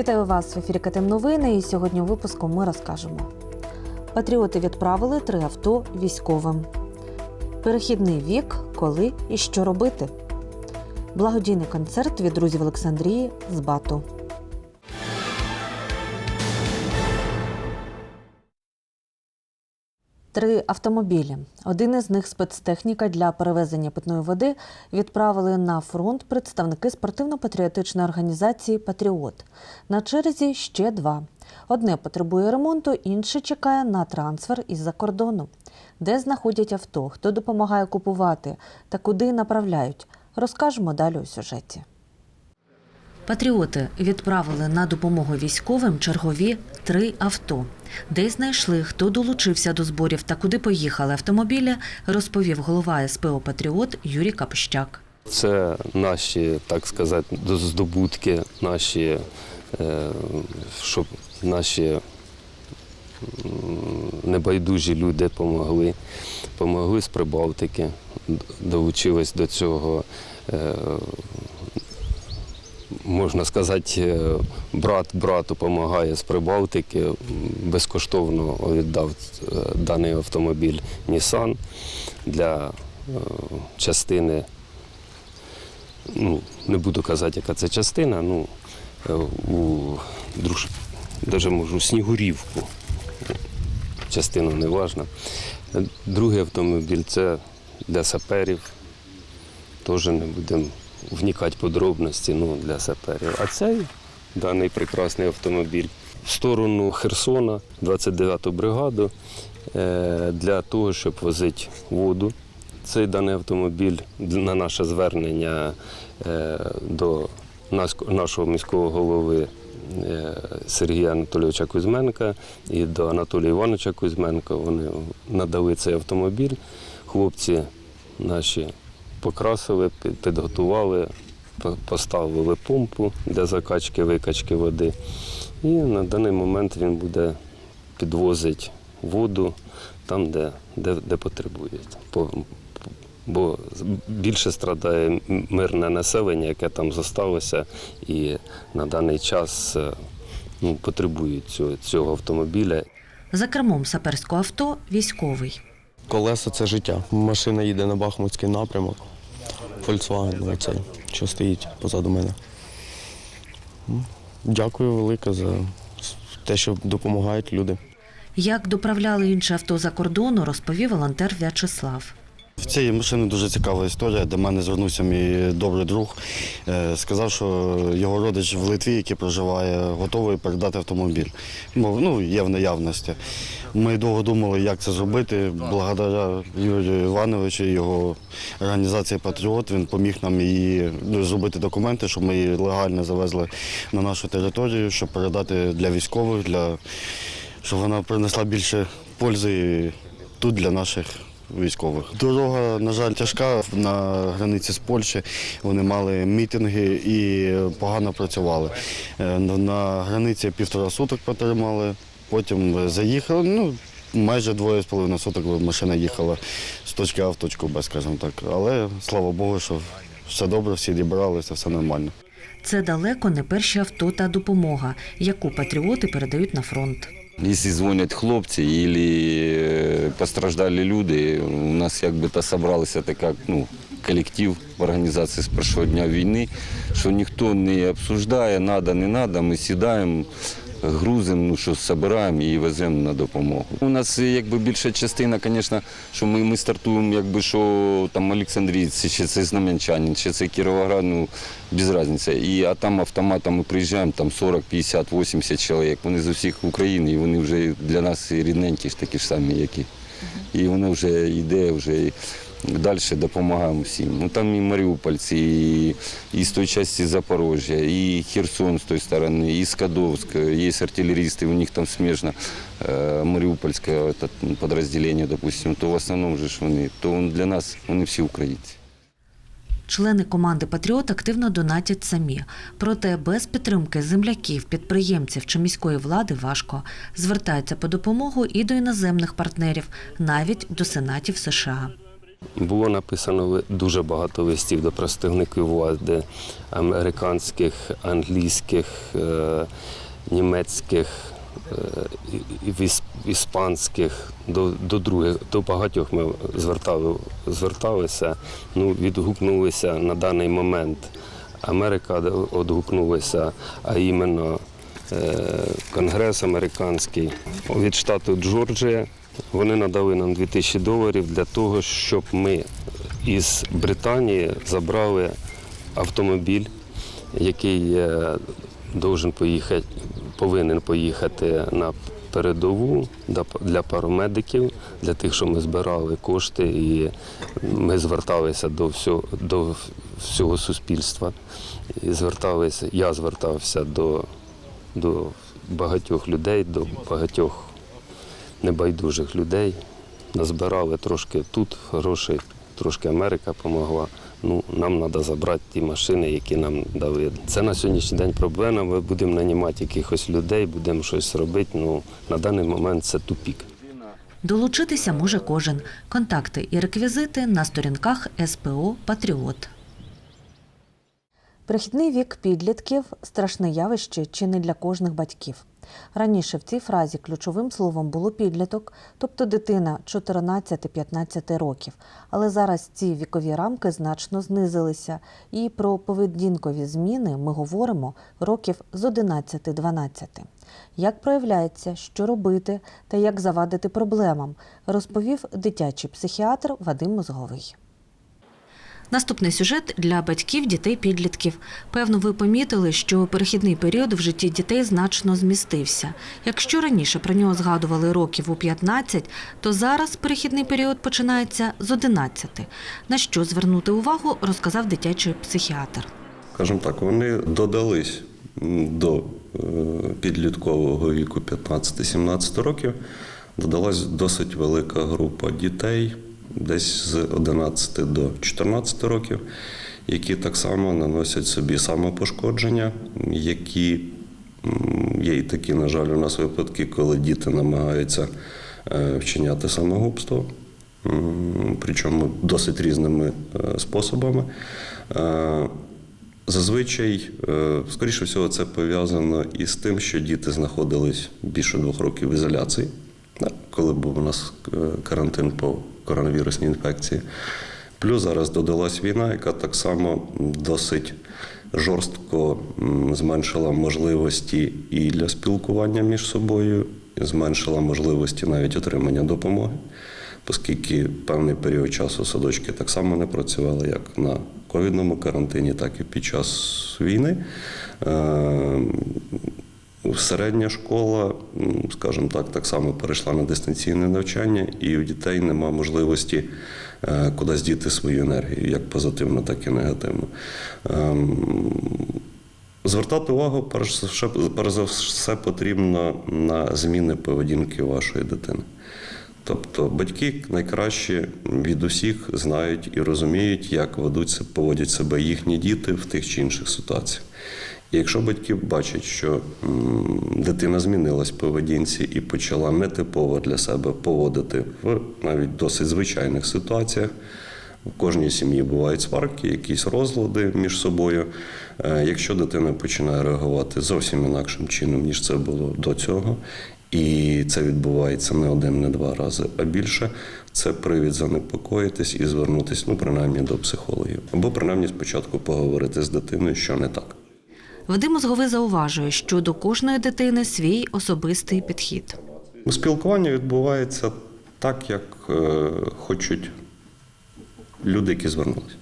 Вітаю вас в ефірі КТМ Новини. І сьогодні у випуску ми розкажемо. Патріоти відправили три авто військовим. Перехідний вік, коли і що робити. Благодійний концерт від друзів Олександрії з Бату. Три автомобілі. Один із них спецтехніка для перевезення питної води відправили на фронт представники спортивно-патріотичної організації Патріот. На черзі ще два. Одне потребує ремонту, інше чекає на трансфер із-за кордону. Де знаходять авто, хто допомагає купувати та куди направляють, розкажемо далі у сюжеті. Патріоти відправили на допомогу військовим чергові три авто. Де знайшли, хто долучився до зборів та куди поїхали автомобілі, розповів голова СПО Патріот Юрій Капущак. Це наші, так сказати, здобутки, наші, е, щоб наші небайдужі люди допомогли. Помогли з Прибалтики, долучились до цього. Можна сказати, е, брат брату допомагає з Прибалтики, безкоштовно віддав е, даний автомобіль Nissan для е, частини ну, не буду казати, яка це частина, ну, у друж... даже можу Снігурівку. Частину не важна. Другий автомобіль це для саперів. Теж не будемо вникати подробності ну, для саперів. А цей даний прекрасний автомобіль в сторону Херсона, 29-ту бригаду, е, для того, щоб возити воду. Цей даний автомобіль на наше звернення е, до нашого міського голови е, Сергія Анатолійовича Кузьменка і до Анатолія Івановича Кузьменка. Вони надали цей автомобіль. Хлопці наші покрасили, підготували, поставили помпу для закачки, викачки води. І на даний момент він буде підвозити воду там, де, де, де потребують. Бо більше страдає мирне населення, яке там зосталося, і на даний час е, ну, потребують цього, цього автомобіля. За кермом саперського авто військовий. Колеса це життя. Машина їде на Бахмутський напрямок. Volkswagen, оцей, що стоїть позаду мене. Дякую велике за те, що допомагають люди. Як доправляли інше авто за кордону, розповів волонтер В'ячеслав. В цієї машини дуже цікава історія. До мене звернувся мій добрий друг. Е, Сказав, що його родич в Литві, який проживає, готовий передати автомобіль. Ну, є в наявності. Ми довго думали, як це зробити. Благодаря Юрію Івановичу і його організації Патріот він поміг нам її ну, зробити документи, щоб ми її легально завезли на нашу територію, щоб передати для військових, для щоб вона принесла більше пользи тут для наших військових. Дорога, на жаль, тяжка на границі з Польщі. Вони мали мітинги і погано працювали. Е, На границі півтора суток потримали, потім заїхали. Ну, майже двоє з половиною суток машина їхала з точки А в точку Б, скажімо так. Але слава Богу, що все добре, всі зібралися, все нормально. Це далеко не перші авто та допомога, яку патріоти передають на фронт. Якщо дзвонять хлопці або постраждали люди, у нас якби то зібралися така ну, колектив в організації з першого дня війни, що ніхто не обсуждає, треба, не треба, ми сідаємо, грузимо, ну що збираємо і веземо на допомогу. У нас якби більша частина, звісно, що ми, ми стартуємо, якби що там Олександрійці, чи це Знам'янчанин, чи це Кіровоград, ну без різниці. І а там автоматом ми приїжджаємо, там 40, 50, 80 чоловік. Вони з усіх України, і вони вже для нас рідненькі ж такі ж самі, як і. І воно вже йде, вже далі допомагаємо всім. Ну там і маріупольці, і, і з тої частини Запорожжя, і Херсон з тої сторони, і Скадовськ, є артилерісти, у них там смежно е, маріупольське підрозділення, допустим, то в основному ж вони, то для нас вони всі українці. Члени команди Патріот активно донатять самі. Проте без підтримки земляків, підприємців чи міської влади важко. Звертаються по допомогу і до іноземних партнерів, навіть до сенатів США. Було написано дуже багато листів до представників влади американських, англійських, е, німецьких, е, іспанських, до, до других, до багатьох ми звертали, зверталися, ну, відгукнулися на даний момент. Америка відгукнулася, а іменно е, Конгрес американський від штату Джорджія. Вони надали нам 2000 доларів для того, щоб ми із Британії забрали автомобіль, який поїхати, повинен поїхати на передову для парамедиків, для тих, що ми збирали кошти, і ми зверталися до всього, до всього суспільства. І зверталися, я звертався до, до багатьох людей, до багатьох небайдужих людей. Назбирали трошки тут грошей, трошки Америка допомогла. Ну, нам треба забрати ті машини, які нам дали. Це на сьогоднішній день проблема. Ми будемо нанімати якихось людей, будемо щось робити. Ну, на даний момент це тупік. Долучитися може кожен. Контакти і реквізити на сторінках СПО Патріот. Перехідний вік підлітків страшне явище чи не для кожних батьків. Раніше в цій фразі ключовим словом було підліток, тобто дитина 14-15 років. Але зараз ці вікові рамки значно знизилися, і про поведінкові зміни ми говоримо років з 11-12. Як проявляється, що робити та як завадити проблемам, розповів дитячий психіатр Вадим Мозговий. Наступний сюжет для батьків дітей-підлітків. Певно, ви помітили, що перехідний період в житті дітей значно змістився. Якщо раніше про нього згадували років у 15, то зараз перехідний період починається з 11. На що звернути увагу, розказав дитячий психіатр. скажімо так, вони додались до е, підліткового віку 15-17 років. Додалась досить велика група дітей, десь з 11 до 14 років, які так само наносять собі самопошкодження, які є і такі, на жаль, у нас випадки, коли діти намагаються е, вчиняти самогубство. Причому досить різними е, способами. Е, Зазвичай, скоріше всього, це пов'язано із тим, що діти знаходились більше двох років в ізоляції, коли був у нас карантин по коронавірусній інфекції. Плюс зараз додалась війна, яка так само досить жорстко зменшила можливості і для спілкування між собою, і зменшила можливості навіть отримання допомоги оскільки певний період часу садочки так само не працювали як на ковідному карантині, так і під час війни. Середня школа, скажімо так, так само перейшла на дистанційне навчання, і у дітей нема можливості е, кудись діти свою енергію, як позитивно, так і негативно. Ем, Звертати увагу, перш за все, потрібно на зміни поведінки вашої дитини. Тобто батьки найкраще від усіх знають і розуміють, як ведуться, поводять себе їхні діти в тих чи інших ситуаціях. І якщо батьки бачать, що дитина змінилась в поведінці і почала нетипово для себе поводити в навіть досить звичайних ситуаціях, в кожній сім'ї бувають сварки, якісь розлади між собою. Е, Якщо дитина починає реагувати зовсім інакшим чином, ніж це було до цього, і це відбувається не один, не два рази, а більше, це привід занепокоїтись і звернутися, ну, принаймні, до психологів. Або принаймні спочатку поговорити з дитиною, що не так. Вадим Мозговий зауважує, що до кожної дитини свій особистий підхід. Спілкування відбувається так, як е, хочуть люди, які звернулися.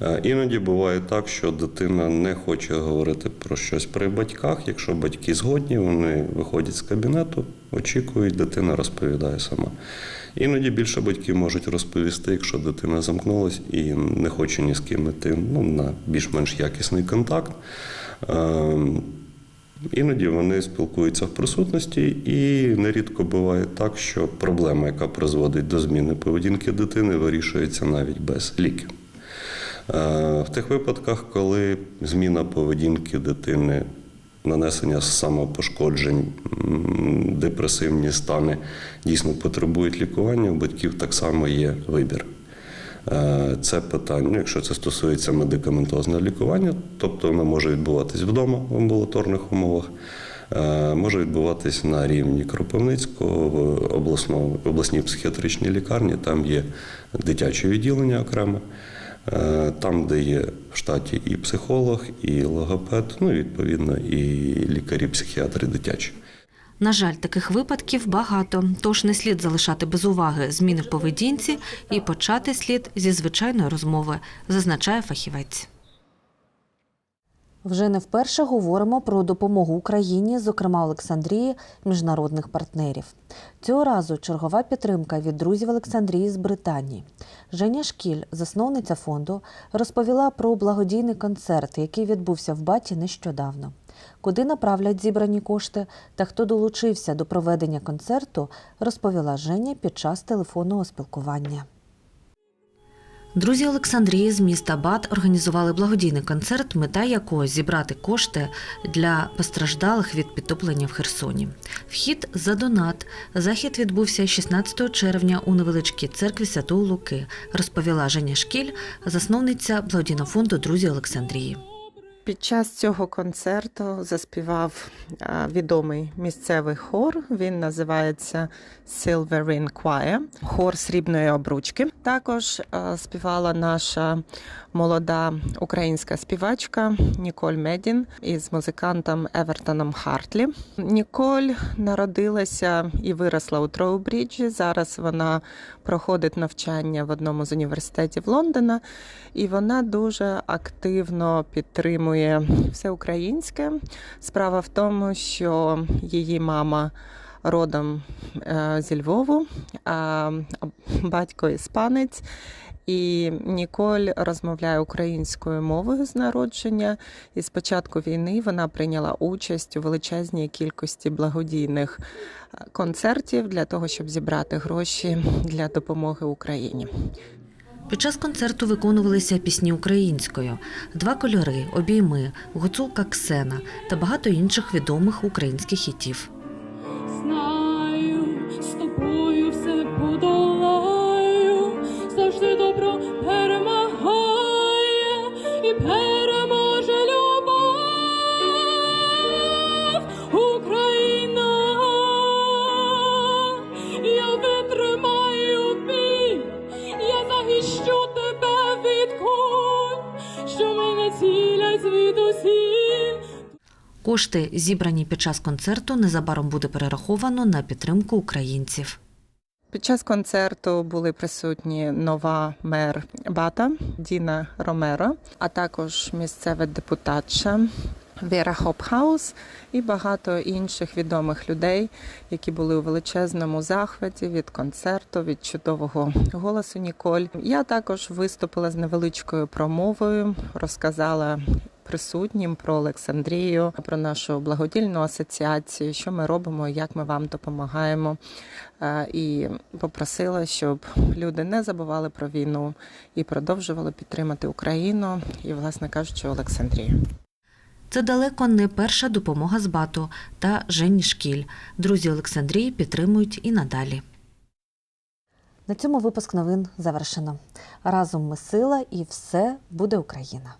Е, Іноді буває так, що дитина не хоче говорити про щось при батьках. Якщо батьки згодні, вони виходять з кабінету, очікують, дитина розповідає сама. Іноді більше батьків можуть розповісти, якщо дитина замкнулась і не хоче ні з ким іти ну, на більш-менш якісний контакт. Ем, Іноді вони спілкуються в присутності, і нерідко буває так, що проблема, яка призводить до зміни поведінки дитини, вирішується навіть без ліків. Е, В тих випадках, коли зміна поведінки дитини, нанесення самопошкоджень, депресивні стани дійсно потребують лікування, у батьків так само є вибір. Е, Це питання, ну, якщо це стосується медикаментозного лікування, тобто воно може відбуватись вдома в амбулаторних умовах, е, може відбуватись на рівні Кропивницького в обласному, обласній психіатричній лікарні, там є дитяче відділення окреме. Е, Там, де є в штаті і психолог, і логопед, ну відповідно і лікарі-психіатри дитячі. На жаль, таких випадків багато, тож не слід залишати без уваги зміни в поведінці і почати слід зі звичайної розмови, зазначає фахівець. Вже не вперше говоримо про допомогу Україні, зокрема Олександрії, міжнародних партнерів. Цього разу чергова підтримка від друзів Олександрії з Британії. Женя Шкіль, засновниця фонду, розповіла про благодійний концерт, який відбувся в Баті нещодавно. Куди направлять зібрані кошти та хто долучився до проведення концерту, розповіла Женя під час телефонного спілкування. Друзі Олександрії з міста Бат організували благодійний концерт, мета якого зібрати кошти для постраждалих від підтоплення в Херсоні. Вхід за донат. Захід відбувся 16 червня у невеличкій церкві Святого Луки, розповіла Женя Шкіль, засновниця благодійного фонду Друзі Олександрії. Під час цього концерту заспівав відомий місцевий хор. Він називається Silver Ring Choir, хор срібної обручки. Також співала наша молода українська співачка Ніколь Медін із музикантом Евертоном Хартлі. Ніколь народилася і виросла у Троубріджі. Зараз вона проходить навчання в одному з університетів Лондона, і вона дуже активно підтримує все українське. Справа в тому, що її мама родом е, зі Львову, а батько іспанець. І Ніколь розмовляє українською мовою з народження. І з початку війни вона прийняла участь у величезній кількості благодійних е, концертів для того, щоб зібрати гроші для допомоги Україні. Під час концерту виконувалися пісні українською: два кольори, обійми, гуцулка Ксена та багато інших відомих українських хітів. Кошти, зібрані під час концерту, незабаром буде перераховано на підтримку українців. Під час концерту були присутні нова мер Бата Діна Ромеро, а також місцева депутатша Віра Хопхаус і багато інших відомих людей, які були у величезному захваті від концерту, від чудового голосу Ніколь. Я також виступила з невеличкою промовою, розказала. Присутнім про Олександрію, про нашу благодільну асоціацію, що ми робимо, як ми вам допомагаємо. Е, І попросила, щоб люди не забували про війну і продовжували підтримати Україну і, власне кажучи, Олександрію. Це далеко не перша допомога з БАТу та Жені Шкіль. Друзі Олександрії підтримують і надалі. На цьому випуск новин завершено. Разом ми сила і все буде Україна.